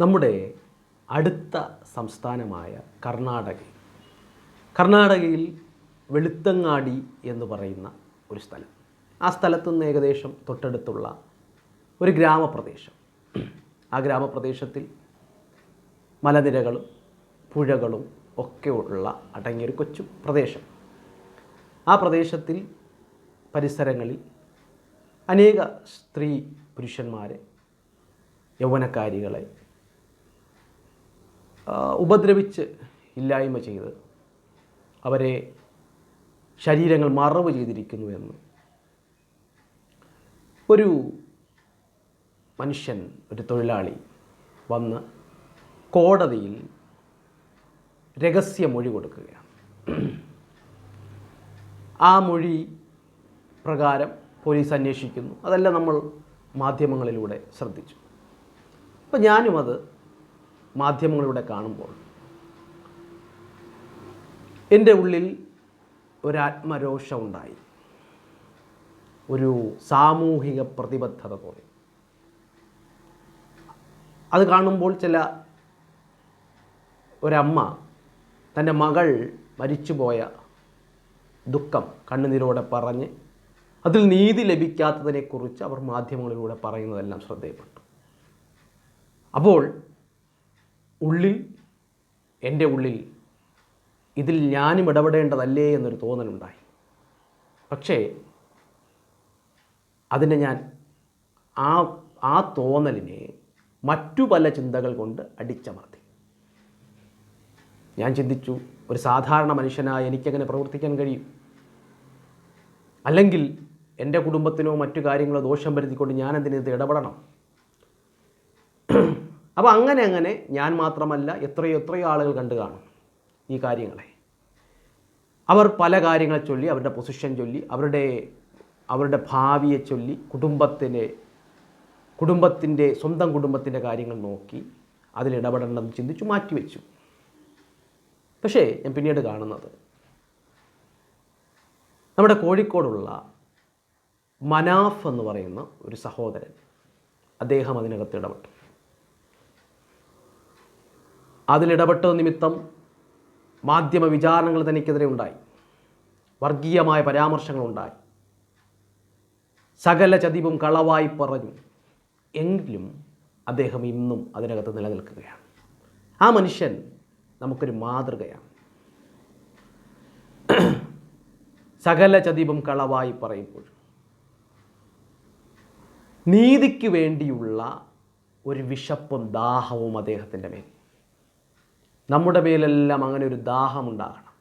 നമ്മുടെ അടുത്ത സംസ്ഥാനമായ കർണാടക. കർണാടകയിൽ വെളുത്തങ്ങാടി എന്ന് പറയുന്ന ഒരു സ്ഥലം. ആ സ്ഥലത്തു നിന്ന് ഏകദേശം തൊട്ടടുത്തുള്ള ഒരു ഗ്രാമപ്രദേശം. ആ ഗ്രാമപ്രദേശത്തിൽ മലനിരകളും പുഴകളും ഒക്കെ ഉള്ള അടങ്ങിയൊരു കൊച്ചു പ്രദേശം. ആ പ്രദേശത്തിൽ പരിസരങ്ങളിൽ അനേക സ്ത്രീ പുരുഷന്മാരെ യൗവനക്കാരികളെ ഉപദ്രവിച്ച് ഇല്ലായ്മ ചെയ്ത് അവരെ ശരീരങ്ങൾ മറവ് ചെയ്തിരിക്കുന്നു എന്ന്. ഒരു മനുഷ്യൻ ഒരു തൊഴിലാളി വന്ന് കോടതിയിൽ രഹസ്യ മൊഴി കൊടുക്കുകയാണ്. ആ മൊഴി പ്രകാരം പോലീസ് അന്വേഷിക്കുന്നു. അതെല്ലാം നമ്മൾ മാധ്യമങ്ങളിലൂടെ ശ്രദ്ധിച്ചു. അപ്പോൾ ഞാനും അത് മാധ്യമങ്ങളിലൂടെ കാണുമ്പോൾ എന്റെ ഉള്ളിൽ ഒരാത്മരോഷം ഉണ്ടായി ഒരു സാമൂഹിക പ്രതിബദ്ധത തോന്നി. അത് കാണുമ്പോൾ ചില ഒരമ്മ തന്റെ മകൾ മരിച്ചുപോയ ദുഃഖം കണ്ണുനീരോടെ പറഞ്ഞ് അതിൽ നീതി ലഭിക്കാത്തതിനെക്കുറിച്ച് അവർ മാധ്യമങ്ങളിലൂടെ പറയുന്നതെല്ലാം ശ്രദ്ധയപ്പെട്ടു. അപ്പോൾ ഉള്ളിൽ എന്റെ ഉള്ളിൽ ഇതിൽ ഞാനും ഇടപെടേണ്ടതല്ലേ എന്നൊരു തോന്നലുണ്ടായി. പക്ഷേ അതിനെ ഞാൻ ആ ആ തോന്നലിനെ മറ്റു പല ചിന്തകൾ കൊണ്ട് അടിച്ചമർത്തി. ഞാൻ ചിന്തിച്ചു ഒരു സാധാരണ മനുഷ്യനായ എനിക്കങ്ങനെ പ്രവർത്തിക്കാൻ കഴിയും. അല്ലെങ്കിൽ എന്റെ കുടുംബത്തിനോ മറ്റു കാര്യങ്ങളോ ദോഷം വരുത്തിക്കൊണ്ട് ഞാൻ ഇത് ഇടപെടണം? അപ്പോൾ അങ്ങനെ അങ്ങനെ ഞാൻ മാത്രമല്ല എത്രയോ എത്രയോ ആളുകൾ കണ്ടു കാണും ഈ കാര്യങ്ങളെ. അവർ പല കാര്യങ്ങളെ ചൊല്ലി അവരുടെ പൊസിഷൻ ചൊല്ലി അവരുടെ അവരുടെ ഭാവിയെ ചൊല്ലി കുടുംബത്തിന്റെ കുടുംബത്തിന്റെ സ്വന്തം കുടുംബത്തിന്റെ കാര്യങ്ങൾ നോക്കി അതിൽ ഇടപെടണമെന്ന് ചിന്തിച്ചു മാറ്റിവെച്ചു പക്ഷേ ഞാൻ പിന്നീട് കാണുന്നത് നമ്മുടെ കോഴിക്കോടുള്ള മനാഫ് എന്ന് പറയുന്ന ഒരു സഹോദരൻ അദ്ദേഹം അതിനകത്ത് ഇടപെട്ടു. അതിലിടപെട്ട നിമിത്തം മാധ്യമ വിചാരണകൾ തനിക്കെതിരെ ഉണ്ടായി. വർഗീയമായ പരാമർശങ്ങളുണ്ടായി സകല ചതിവും കളവായി പറഞ്ഞു. എങ്കിലും അദ്ദേഹം ഇന്നും അതിനകത്ത് നിലനിൽക്കുകയാണ്. ആ മനുഷ്യൻ നമുക്കൊരു മാതൃകയാണ്. സകല ചതിവും കളവായി പറയുമ്പോൾ നീതിക്ക് വേണ്ടിയുള്ള ഒരു വിശപ്പും ദാഹവും അദ്ദേഹത്തിന്റെ മേൽ. നമ്മുടെ മേലെല്ലാം അങ്ങനെ ഒരു ദാഹമുണ്ടാകണം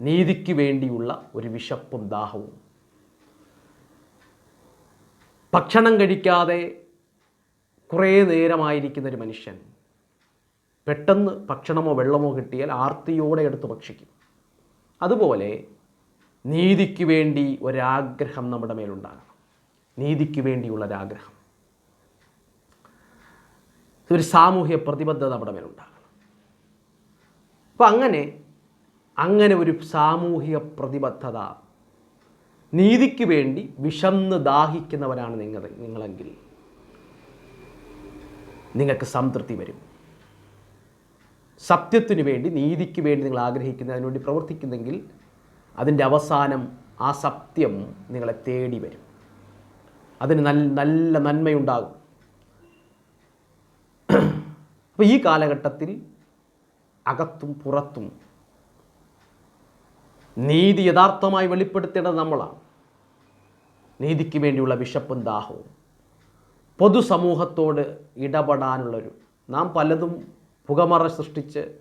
നീതിക്ക് വേണ്ടിയുള്ള ഒരു വിശപ്പും ദാഹവും. ഭക്ഷണം കഴിക്കാതെ കുറേ നേരമായിരിക്കുന്ന ഒരു മനുഷ്യൻ പെട്ടെന്ന് ഭക്ഷണമോ വെള്ളമോ കിട്ടിയാൽ ആർത്തിയോടെ എടുത്ത് ഭക്ഷിക്കും. അതുപോലെ നീതിക്ക് വേണ്ടി ഒരാഗ്രഹം നമ്മുടെ മേലുണ്ടാകണം. നീതിക്ക് വേണ്ടിയുള്ള ഒരാഗ്രഹം ഒരു സാമൂഹ്യ പ്രതിബദ്ധത നമ്മുടെ മേലുണ്ടാകണം. അപ്പം അങ്ങനെ അങ്ങനെ ഒരു സാമൂഹിക പ്രതിബദ്ധത നീതിക്ക് വേണ്ടി വിശന്ന് ദാഹിക്കുന്നവരാണ് നിങ്ങൾ നിങ്ങളെങ്കിൽ നിങ്ങൾക്ക് സംതൃപ്തി വരും. സത്യത്തിന് വേണ്ടി നീതിക്ക് വേണ്ടി നിങ്ങൾ ആഗ്രഹിക്കുന്ന അതിനുവേണ്ടി പ്രവർത്തിക്കുന്നെങ്കിൽ അതിന്റെ അവസാനം ആ സത്യം നിങ്ങളെ തേടി വരും. അതിന് നല്ല നല്ല നന്മയുണ്ടാകും. അപ്പോൾ ഈ കാലഘട്ടത്തിൽ അകത്തും പുറത്തും. നീതി യഥാർത്ഥമായി വെളിപ്പെടുത്തേണ്ടത് നമ്മളാണ്. നീതിക്ക് വേണ്ടിയുള്ള വിശപ്പും ദാഹവും. പൊതുസമൂഹത്തോട് ഇടപെടാനുള്ളൊരു നാം പലതും പുകമറ സൃഷ്ടിച്ച്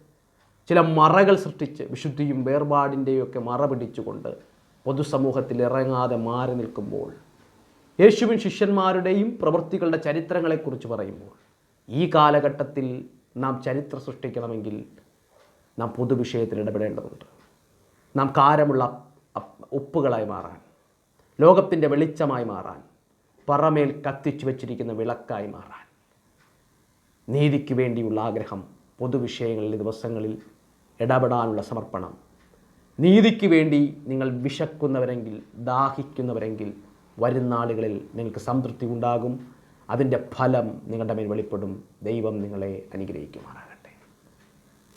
ചില മറകൾ സൃഷ്ടിച്ച് വിശുദ്ധിയും വേർപാടിന്റെയും ഒക്കെ മറ പിടിച്ചുകൊണ്ട് പൊതുസമൂഹത്തിൽ ഇറങ്ങാതെ മാറി നിൽക്കുമ്പോൾ യേശുവിൻ ശിഷ്യന്മാരുടെയും പ്രവൃത്തികളുടെ ചരിത്രങ്ങളെക്കുറിച്ച് പറയുമ്പോൾ ഈ കാലഘട്ടത്തിൽ നാം ചരിത്രം സൃഷ്ടിക്കണമെങ്കിൽ നാം പൊതുവിഷയത്തിൽ ഇടപെടേണ്ടതുണ്ട്. നാം കാരമുള്ള ഉപ്പുകളായി മാറാൻ ലോകത്തിന്റെ വെളിച്ചമായി മാറാൻ പറമേൽ കത്തിച്ചു വച്ചിരിക്കുന്ന വിളക്കായി മാറാൻ. നീതിക്ക് വേണ്ടിയുള്ള ആഗ്രഹം പൊതുവിഷയങ്ങളിൽ ദിവസങ്ങളിൽ ഇടപെടാനുള്ള സമർപ്പണം. നീതിക്ക് വേണ്ടി നിങ്ങൾ വിശക്കുന്നവരെങ്കിൽ ദാഹിക്കുന്നവരെങ്കിൽ വരും നാളുകളിൽ നിങ്ങൾക്ക് സംതൃപ്തി ഉണ്ടാകും. അതിന്റെ ഫലം നിങ്ങളുടെ മേൽ വെളിപ്പെടും. ദൈവം നിങ്ങളെ അനുഗ്രഹിക്കുമാറാകട്ടെ.